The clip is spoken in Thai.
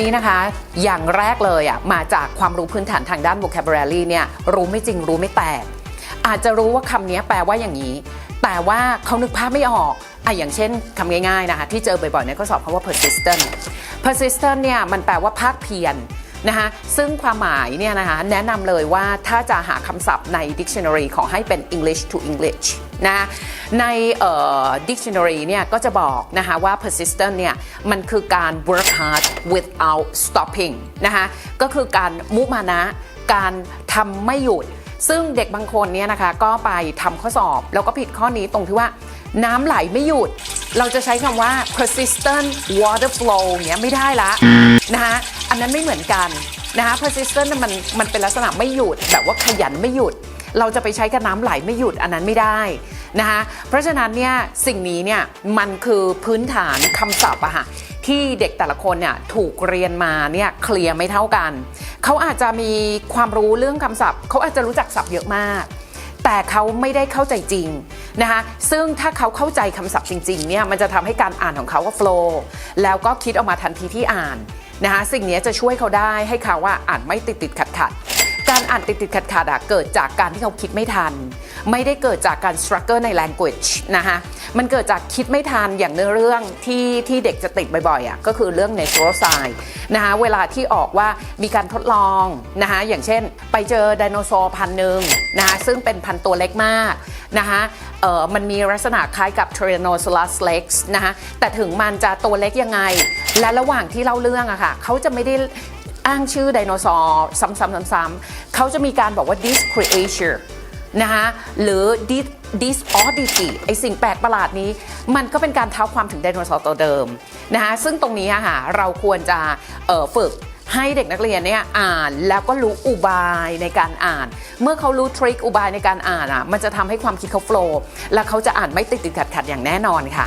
นี้นะคะ อย่างแรกเลยอะมาจากความรู้พื้นฐานทางด้าน vocabulary เนี่ยรู้ไม่จริงรู้ไม่แตก อาจจะรู้ว่าคำนี้แปลว่าอย่างนี้ แต่ว่าเขานึกภาพไม่ออกอะอย่างเช่นคำง่ายๆนะคะที่เจอบ่อยๆในข้อสอบคำว่า persistent persistent เนี่ยมันแปลว่าภาคเพียร นะคะซึ่งความหมายเนี่ยนะคะแนะนำเลยว่าถ้าจะหาคำศัพท์ใน dictionary ขอให้เป็น English to English นะในเอ่อ dictionary เนี่ยก็จะบอกนะคะว่า persistent เนี่ยมันคือการ work hard without stopping นะคะก็คือการมุมานะ การทำไม่หยุด ซึ่งเด็กบางคนเนี่ยนะคะก็ไปทำข้อสอบ แล้วก็ผิดข้อนี้ตรงที่ว่าน้ำไหลไม่หยุด เราจะใช้คำว่า persistent water flow เนี้ยไม่ได้ละนะคะ อันนั้นไม่เหมือนกันนะคะ persistent มันมันเป็นลักษณะไม่หยุดแบบว่าขยันไม่หยุด เราจะไปใช้กับน้ำไหลไม่หยุดอันนั้นไม่ได้นะคะเพราะฉะนั้นเนี่ยสิ่งนี้เนี่ยมันคือพื้นฐานคำศัพท์อะค่ะที่เด็กแต่ละคนเนี่ยถูกเรียนมาเนี่ยเคลียร์ไม่เท่ากัน เขาอาจจะมีความรู้เรื่องคำศัพท์ เขาอาจจะรู้จักศัพท์เยอะมาก แต่เขาไม่ได้เข้าใจจริงนะคะซึ่งถ้าเขาเข้าใจคำศัพท์จริงๆเนี่ยมันจะทำให้การอ่านของเขาก็โฟล์แล้วก็คิดออกมาทันทีที่อ่าน นะคะสิ่งนี้จะช่วยเขาได้ให้เขาว่าอ่านไม่ติดติดขัดขัด การอ่านติดติดขัดขัดๆอะเกิดจากการที่เขาคิดไม่ทัน ไม่ได้เกิดจากการ struggle ใน language นะคะมันเกิดจากคิดไม่ทันอย่างเนื้อเรื่องที่ที่เด็กจะติดบ่อยๆอะก็คือเรื่อง natural science นะคะเวลาที่ออกว่ามีการทดลองนะคะอย่างเช่น ไปเจอไดโนเสาร์พันหนึ่งนะคะซึ่งเป็นพันตัวเล็กมากนะคะเอ่อมันมีลักษณะคล้ายกับ Tyrannosaurus rex นะคะแต่ถึงมันจะตัวเล็กยังไง และระหว่างที่เล่าเรื่องอะค่ะเขาจะไม่ได้ อ้างชื่อไดโนเสาร์ซ้ำๆๆๆเขาจะมีการบอกว่า this creature นะคะหรือ this this oddity ไอสิ่งแปลกประหลาดนี้ มันก็เป็นการเท้าความถึงไดโนเสาร์ตัวเดิมนะคะซึ่งตรงนี้ค่ะเราควรจะฝึกให้เด็กนักเรียนเนี่ยอ่านแล้วก็รู้อุบายในการอ่าน เมื่อเขารู้ทริคอุบายในการอ่านอะมันจะทำให้ความคิดเขาโฟล์และเขาจะอ่านไม่ติดติดขัดขัดๆอย่างแน่นอนค่ะ